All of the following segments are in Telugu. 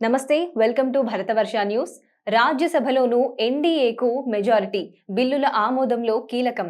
నమస్తే వెల్కమ్ టు భరతవర్ష న్యూస్. రాజ్యసభలోనూ ఎన్డీఏకు మెజారిటీ బిల్లుల ఆమోదంలో కీలకం.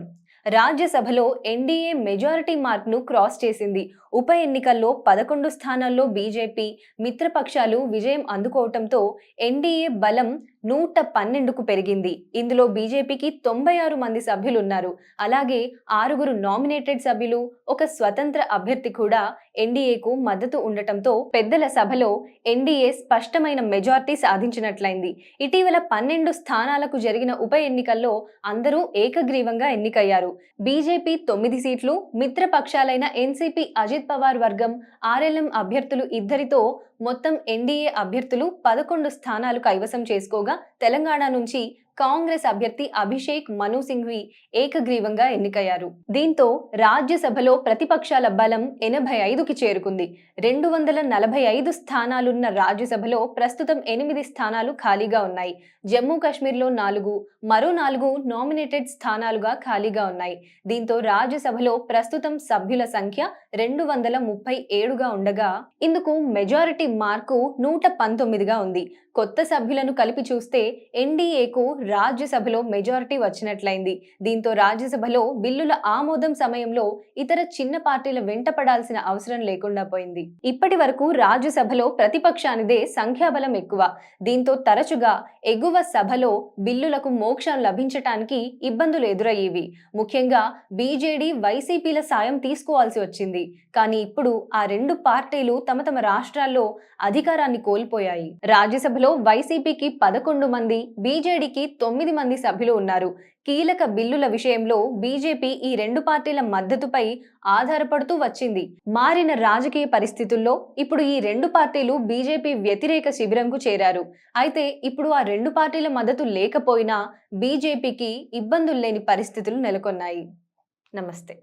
రాజ్యసభలో ఎన్డీఏ మెజారిటీ మార్క్ను క్రాస్ చేసింది. ఉప ఎన్నికల్లో పదకొండు స్థానాల్లో బీజేపీ మిత్రపక్షాలు విజయం అందుకోవటంతో ఎన్డీఏ బలం నూట పన్నెండుకు పెరిగింది. ఇందులో బీజేపీకి తొంభై ఆరు మంది సభ్యులున్నారు. అలాగే ఆరుగురు నామినేటెడ్ సభ్యులు ఒక స్వతంత్ర అభ్యర్థి కూడా ఎన్డీఏకు మద్దతు ఉండటంతో పెద్దల సభలో ఎన్డీఏ స్పష్టమైన మెజార్టీ సాధించినట్లయింది. ఇటీవల పన్నెండు స్థానాలకు జరిగిన ఉప ఎన్నికల్లో అందరూ ఏకగ్రీవంగా ఎన్నికయ్యారు. బీజేపీ తొమ్మిది సీట్లు మిత్రపక్షాలైన ఎన్సీపీ అజిత్ పవార్ వర్గం ఆర్ఎల్ఎం అభ్యర్థులు ఇద్దరితో మొత్తం ఎన్డీఏ అభ్యర్థులు పదకొండు స్థానాలు కైవసం చేసుకోగా తెలంగాణ నుంచి కాంగ్రెస్ అభ్యర్థి అభిషేక్ మను సింఘ్వి ఏకగ్రీవంగా ఎన్నికయ్యారు. దీంతో రాజ్యసభలో ప్రతిపక్షాల బలం ఎనభై ఐదుకి చేరుకుంది. రెండు వందల నలభై ఐదు స్థానాలున్న రాజ్యసభలో ప్రస్తుతం ఎనిమిది స్థానాలు ఖాళీగా ఉన్నాయి. జమ్మూ కాశ్మీర్లో నాలుగు మరో నాలుగు నామినేటెడ్ స్థానాలుగా ఖాళీగా ఉన్నాయి. దీంతో రాజ్యసభలో ప్రస్తుతం సభ్యుల సంఖ్య రెండు వందల ముప్పై ఏడుగా ఉండగా ఇందుకు మెజారిటీ మార్కు నూట పంతొమ్మిదిగా ఉంది. కొత్త సభ్యులను కలిపి చూస్తే ఎన్డీఏకు రాజ్యసభలో మెజారిటీ వచ్చినట్లయింది. దీంతో రాజ్యసభలో బిల్లుల ఆమోదం సమయంలో ఇతర చిన్న పార్టీల వెంటపడాల్సిన అవసరం లేకుండా పోయింది. ఇప్పటి వరకు రాజ్యసభలో ప్రతిపక్షానిదే సంఖ్యాబలం ఎక్కువ. దీంతో తరచుగా ఎగువ సభలో బిల్లులకు మోక్షం లభించటానికి ఇబ్బందులు ఎదురయ్యేవి. ముఖ్యంగా బీజేడీ వైసీపీల సాయం తీసుకోవాల్సి వచ్చింది. కానీ ఇప్పుడు ఆ రెండు పార్టీలు తమ తమ రాష్ట్రాల్లో అధికారాన్ని కోల్పోయాయి. రాజ్యసభలో వైసీపీకి పదకొండు మంది బీజేడీకి తొమ్మిది మంది సభ్యులు ఉన్నారు. కీలక బిల్లుల విషయంలో బీజేపీ ఈ రెండు పార్టీల మద్దతుపై ఆధారపడుతూ వచ్చింది. మారిన రాజకీయ పరిస్థితుల్లో ఇప్పుడు ఈ రెండు పార్టీలు బీజేపీ వ్యతిరేక శిబిరంకు చేరారు. అయితే ఇప్పుడు ఆ రెండు పార్టీల మద్దతు లేకపోయినా బీజేపీకి ఇబ్బందులు లేని పరిస్థితులు నెలకొన్నాయి. నమస్తే.